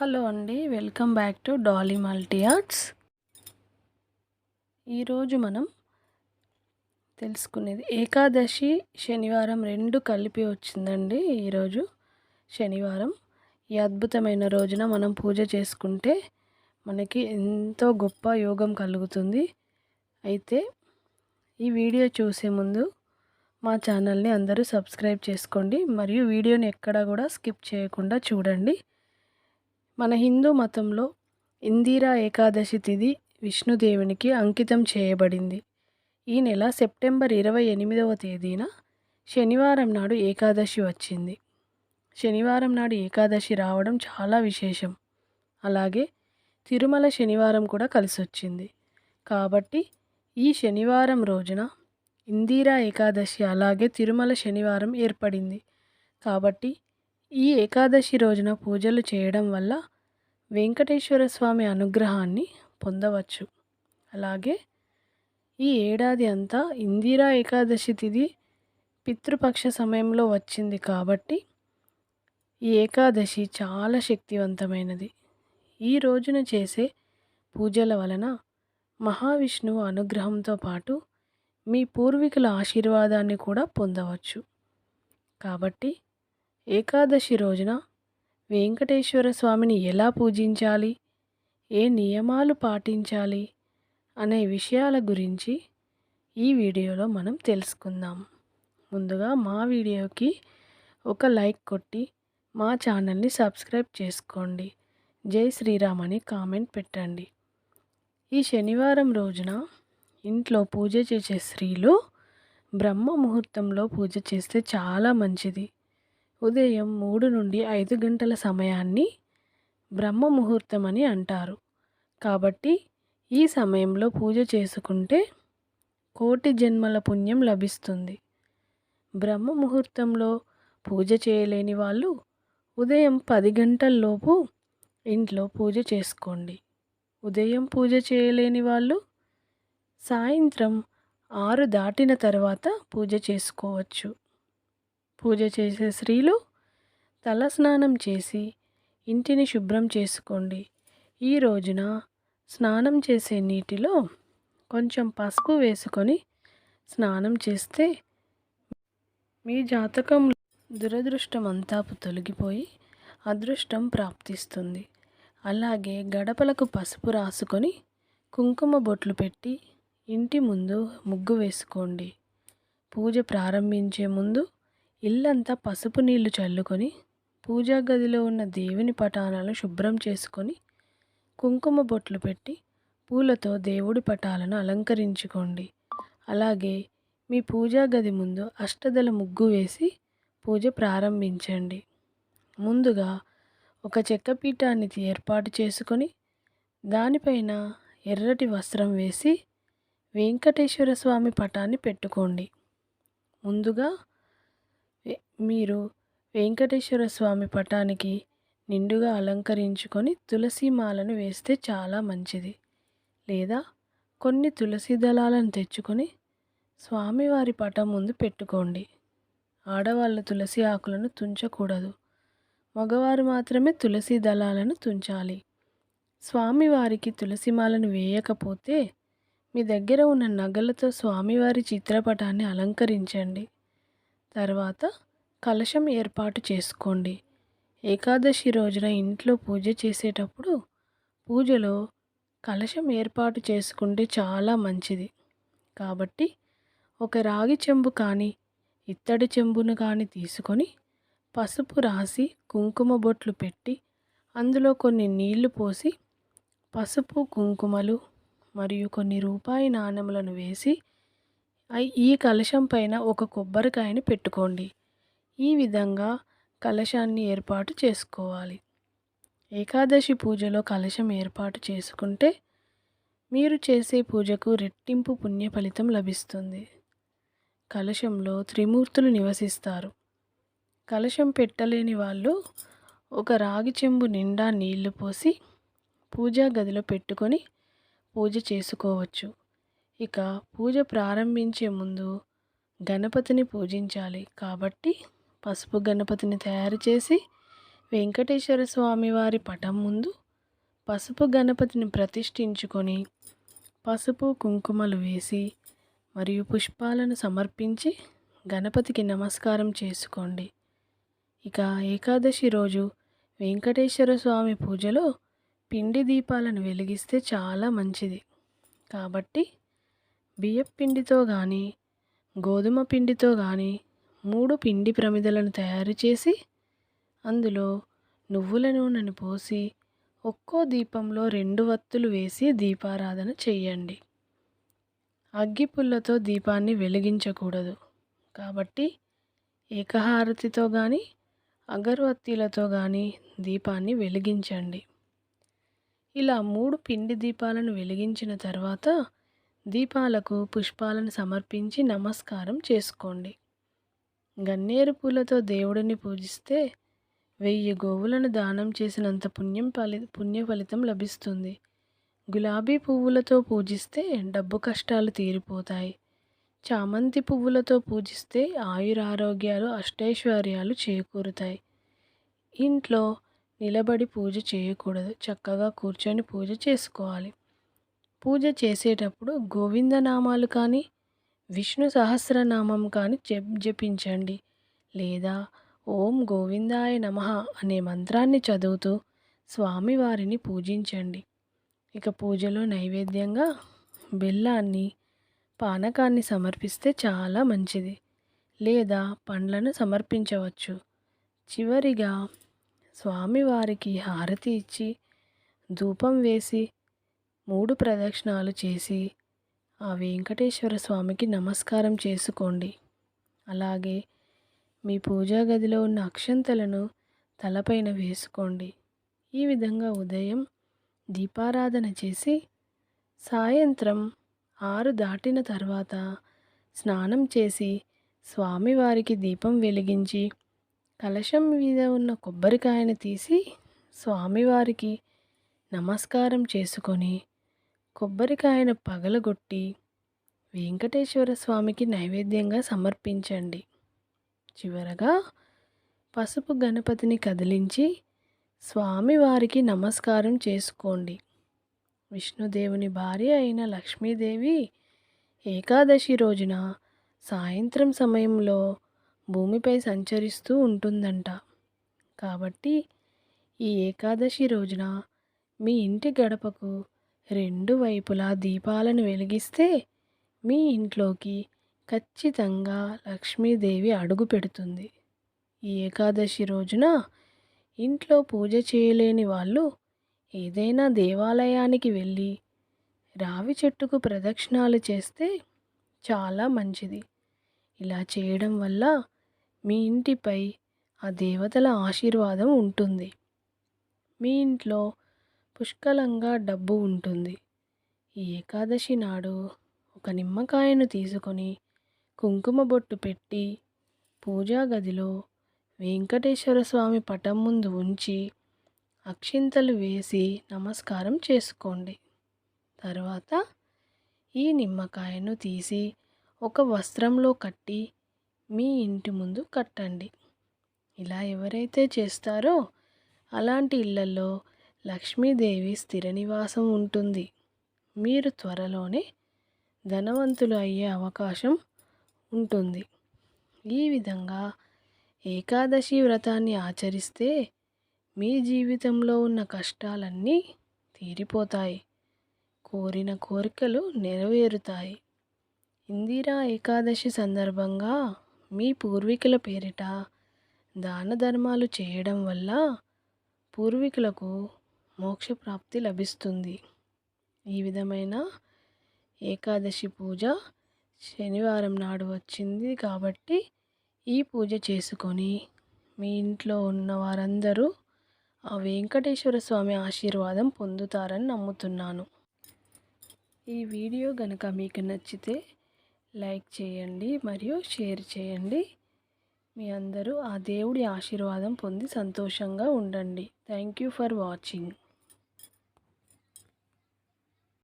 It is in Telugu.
హలో అండి welcome back to Dolly multi arts. ఈరోజు మనం తెలుసుకునేది ఏకాదశి శనివారం రెండు కలిపి వచ్చిందండి ఈరోజు శనివారం. ఈ అద్భుతమైన రోజున మనం పూజ చేసుకుంటే మనకి ఎంతో గొప్ప యోగం కలుగుతుంది. అయితే ఈ వీడియో చూసే ముందు మా ఛానల్ని అందరూ సబ్స్క్రైబ్ చేసుకోండి మరియు వీడియోని ఎక్కడా కూడా స్కిప్ చేయకుండా చూడండి. మన హిందూ మతంలో ఇందిరా ఏకాదశి తిథి విష్ణుదేవునికి అంకితం చేయబడింది. ఈ నెల సెప్టెంబర్ ఇరవై ఎనిమిదవ తేదీన శనివారం నాడు ఏకాదశి వచ్చింది. శనివారం నాడు ఏకాదశి రావడం చాలా విశేషం. అలాగే తిరుమల శనివారం కూడా కలిసి వచ్చింది కాబట్టి ఈ శనివారం రోజున ఇందిరా ఏకాదశి అలాగే తిరుమల శనివారం ఏర్పడింది. కాబట్టి ఈ ఏకాదశి రోజున పూజలు చేయడం వల్ల వెంకటేశ్వర స్వామి అనుగ్రహాన్ని పొందవచ్చు. అలాగే ఈ ఏడాది అంతా ఇందిరా ఏకాదశి తిథి పితృపక్ష సమయంలో వచ్చింది కాబట్టి ఈ ఏకాదశి చాలా శక్తివంతమైనది. ఈ రోజున చేసే పూజల వలన మహావిష్ణువు అనుగ్రహంతో పాటు మీ పూర్వీకుల ఆశీర్వాదాన్ని కూడా పొందవచ్చు. కాబట్టి ఏకాదశి రోజున వెంకటేశ్వర స్వామిని ఎలా పూజించాలి? ఏ నియమాలు పాటించాలి? అనే విషయాల గురించి ఈ వీడియోలో మనం తెలుసుకుందాం. ముందుగా మా వీడియోకి ఒక లైక్ కొట్టి మా ఛానల్ని సబ్స్క్రైబ్ చేసుకోండి. జై శ్రీరామ్ అని కామెంట్ పెట్టండి. ఈ శనివారం రోజున ఇంట్లో పూజ చేసే స్త్రీలు బ్రహ్మ ముహూర్తంలో పూజ చేస్తే చాలా మంచిది. ఉదయం మూడు నుండి ఐదు గంటల సమయాన్ని బ్రహ్మ ముహూర్తం అని అంటారు. కాబట్టి ఈ సమయంలో పూజ చేసుకుంటే కోటి జన్మల పుణ్యం లభిస్తుంది. బ్రహ్మ ముహూర్తంలో పూజ చేయలేని వాళ్ళు ఉదయం పది గంటల్లోపు ఇంట్లో పూజ చేసుకోండి. ఉదయం పూజ చేయలేని వాళ్ళు సాయంత్రం ఆరు దాటిన తర్వాత పూజ చేసుకోవచ్చు. పూజ చేసే స్త్రీలు తల స్నానం చేసి ఇంటిని శుభ్రం చేసుకోండి. ఈ రోజున స్నానం చేసే నీటిలో కొంచెం పసుపు వేసుకొని స్నానం చేస్తే మీ జాతకం దురదృష్టం అంతా తొలగిపోయి అదృష్టం ప్రాప్తిస్తుంది. అలాగే గడపలకు పసుపు రాసుకొని కుంకుమ బొట్లు పెట్టి ఇంటి ముందు ముగ్గు వేసుకోండి. పూజ ప్రారంభించే ముందు ఇల్లంతా పసుపు నీళ్ళు చల్లుకొని పూజా గదిలో ఉన్న దేవుని పటాలను శుభ్రం చేసుకొని కుంకుమ బొట్లు పెట్టి పూలతో దేవుడి పటాలను అలంకరించుకోండి. అలాగే మీ పూజా గది ముందు అష్టదల ముగ్గు వేసి పూజ ప్రారంభించండి. ముందుగా ఒక చెక్క పీఠాన్ని ఏర్పాటు చేసుకొని దానిపైన ఎర్రటి వస్త్రం వేసి వెంకటేశ్వర స్వామి పటాన్ని పెట్టుకోండి. ముందుగా మీరు వెంకటేశ్వర స్వామి పటానికి నిండుగా అలంకరించుకొని తులసి మాలను వేస్తే చాలా మంచిది. లేదా కొన్ని తులసి దళాలను తెచ్చుకొని స్వామివారి పటం ముందు పెట్టుకోండి. ఆడవాళ్ళ తులసి ఆకులను తుంచకూడదు. మగవారు మాత్రమే తులసి దళాలను తుంచాలి. స్వామివారికి తులసిమాలను వేయకపోతే మీ దగ్గర ఉన్న నగలతో స్వామివారి చిత్రపటాన్ని అలంకరించండి. తర్వాత కలశం ఏర్పాటు చేసుకోండి. ఏకాదశి రోజున ఇంట్లో పూజ చేసేటప్పుడు పూజలో కలశం ఏర్పాటు చేసుకుంటే చాలా మంచిది. కాబట్టి ఒక రాగి చెంబు కానీ ఇత్తడి చెంబును కానీ తీసుకొని పసుపు రాసి కుంకుమ బొట్లు పెట్టి అందులో కొన్ని నీళ్ళు పోసి పసుపు కుంకుమలు మరియు కొన్ని రూపాయి నాణెములను వేసి ఈ కలశం పైన ఒక కొబ్బరికాయని పెట్టుకోండి. ఈ విధంగా కలశాన్ని ఏర్పాటు చేసుకోవాలి. ఏకాదశి పూజలో కలశం ఏర్పాటు చేసుకుంటే మీరు చేసే పూజకు రెట్టింపు పుణ్య ఫలితం లభిస్తుంది. కలశంలో త్రిమూర్తులు నివసిస్తారు. కలశం పెట్టలేని వాళ్ళు ఒక రాగి చెంబు నిండా నీళ్ళు పోసి పూజా గదిలో పెట్టుకొని పూజ చేసుకోవచ్చు. ఇక పూజ ప్రారంభించే ముందు గణపతిని పూజించాలి కాబట్టి పసుపు గణపతిని తయారు చేసి వెంకటేశ్వర స్వామి వారి పటం ముందు పసుపు గణపతిని ప్రతిష్ఠించుకొని పసుపు కుంకుమలు వేసి మరియు పుష్పాలను సమర్పించి గణపతికి నమస్కారం చేసుకోండి. ఇక ఏకాదశి రోజు వెంకటేశ్వర స్వామి పూజలో పిండి దీపాలను వెలిగిస్తే చాలా మంచిది. కాబట్టి బియ్యపిండితో కానీ గోధుమ పిండితో కానీ మూడు పిండి ప్రమిదలను తయారు చేసి అందులో నువ్వుల నూనెను పోసి ఒక్కో దీపంలో రెండు వత్తులు వేసి దీపారాధన చెయ్యండి. అగ్గిపుల్లతో దీపాన్ని వెలిగించకూడదు. కాబట్టి ఏకహారతితో కానీ అగరవత్తీలతో కానీ దీపాన్ని వెలిగించండి. ఇలా మూడు పిండి దీపాలను వెలిగించిన తర్వాత దీపాలకు పుష్పాలను సమర్పించి నమస్కారం చేసుకోండి. గన్నేరు పూలతో దేవుడిని పూజిస్తే వెయ్యి గోవులను దానం చేసినంత పుణ్యం ఫలి పుణ్య ఫలితం లభిస్తుంది. గులాబీ పువ్వులతో పూజిస్తే డబ్బు కష్టాలు తీరిపోతాయి. చామంతి పువ్వులతో పూజిస్తే ఆయురారోగ్యాలు అష్టైశ్వర్యాలు చేకూరుతాయి. ఇంట్లో నిలబడి పూజ చేయకూడదు. చక్కగా కూర్చొని పూజ చేసుకోవాలి. పూజ చేసేటప్పుడు గోవిందనామాలు కానీ విష్ణు సహస్రనామం కానీ జప్ జపించండి. లేదా ఓం గోవిందాయ నమ అనే మంత్రాన్ని చదువుతూ స్వామివారిని పూజించండి. ఇక పూజలో నైవేద్యంగా బెల్లాన్ని పానకాన్ని సమర్పిస్తే చాలా మంచిది. లేదా పండ్లను సమర్పించవచ్చు. చివరిగా స్వామివారికి హారతి ఇచ్చి ధూపం వేసి మూడు ప్రదక్షిణాలు చేసి ఆ వెంకటేశ్వర స్వామికి నమస్కారం చేసుకోండి. అలాగే మీ పూజా గదిలో ఉన్న అక్షంతలను తలపైన వేసుకోండి. ఈ విధంగా ఉదయం దీపారాధన చేసి సాయంత్రం ఆరు దాటిన తర్వాత స్నానం చేసి స్వామివారికి దీపం వెలిగించి కలశం మీద ఉన్న కొబ్బరికాయను తీసి స్వామివారికి నమస్కారం చేసుకొని కొబ్బరికాయను పగలగొట్టి వెంకటేశ్వర స్వామికి నైవేద్యంగా సమర్పించండి. చివరగా పసుపు గణపతిని కదిలించి స్వామివారికి నమస్కారం చేసుకోండి. విష్ణుదేవుని భార్య అయిన లక్ష్మీదేవి ఏకాదశి రోజున సాయంత్రం సమయంలో భూమిపై సంచరిస్తూ ఉంటుందంట. కాబట్టి ఈ ఏకాదశి రోజున మీ ఇంటి గడపకు రెండు వైపులా దీపాలను వెలిగిస్తే మీ ఇంట్లోకి ఖచ్చితంగా లక్ష్మీదేవి అడుగు పెడుతుంది. ఈ ఏకాదశి రోజున ఇంట్లో పూజ చేయలేని వాళ్ళు ఏదైనా దేవాలయానికి వెళ్ళి రావి చెట్టుకు ప్రదక్షిణాలు చేస్తే చాలా మంచిది. ఇలా చేయడం వల్ల మీ ఇంటిపై ఆ దేవతల ఆశీర్వాదం ఉంటుంది. మీ ఇంట్లో పుష్కలంగా డబ్బు ఉంటుంది. ఈ ఏకాదశి నాడు ఒక నిమ్మకాయను తీసుకొని కుంకుమ బొట్టు పెట్టి పూజా గదిలో వెంకటేశ్వర స్వామి పటం ముందు ఉంచి అక్షింతలు వేసి నమస్కారం చేసుకోండి. తర్వాత ఈ నిమ్మకాయను తీసి ఒక వస్త్రంలో కట్టి మీ ఇంటి ముందు కట్టండి. ఇలా ఎవరైతే చేస్తారో అలాంటి ఇళ్ళలో లక్ష్మీదేవి స్థిర నివాసం ఉంటుంది. మీరు త్వరలోనే ధనవంతులు అయ్యే అవకాశం ఉంటుంది. ఈ విధంగా ఏకాదశి వ్రతాన్ని ఆచరిస్తే మీ జీవితంలో ఉన్న కష్టాలన్నీ తీరిపోతాయి. కోరిన కోరికలు నెరవేరుతాయి. ఇందిరా ఏకాదశి సందర్భంగా మీ పూర్వీకుల పేరిట దాన ధర్మాలు చేయడం వల్ల పూర్వీకులకు మోక్షప్రాప్తి లభిస్తుంది. ఈ విధమైన ఏకాదశి పూజ శనివారం నాడు వచ్చింది కాబట్టి ఈ పూజ చేసుకొని మీ ఇంట్లో ఉన్న వారందరూ ఆ వెంకటేశ్వర స్వామి ఆశీర్వాదం పొందుతారని నమ్ముతున్నాను. ఈ వీడియో కనుక మీకు నచ్చితే లైక్ చేయండి మరియు షేర్ చేయండి. మీ అందరూ ఆ దేవుడి ఆశీర్వాదం పొంది సంతోషంగా ఉండండి. Thank you for watching.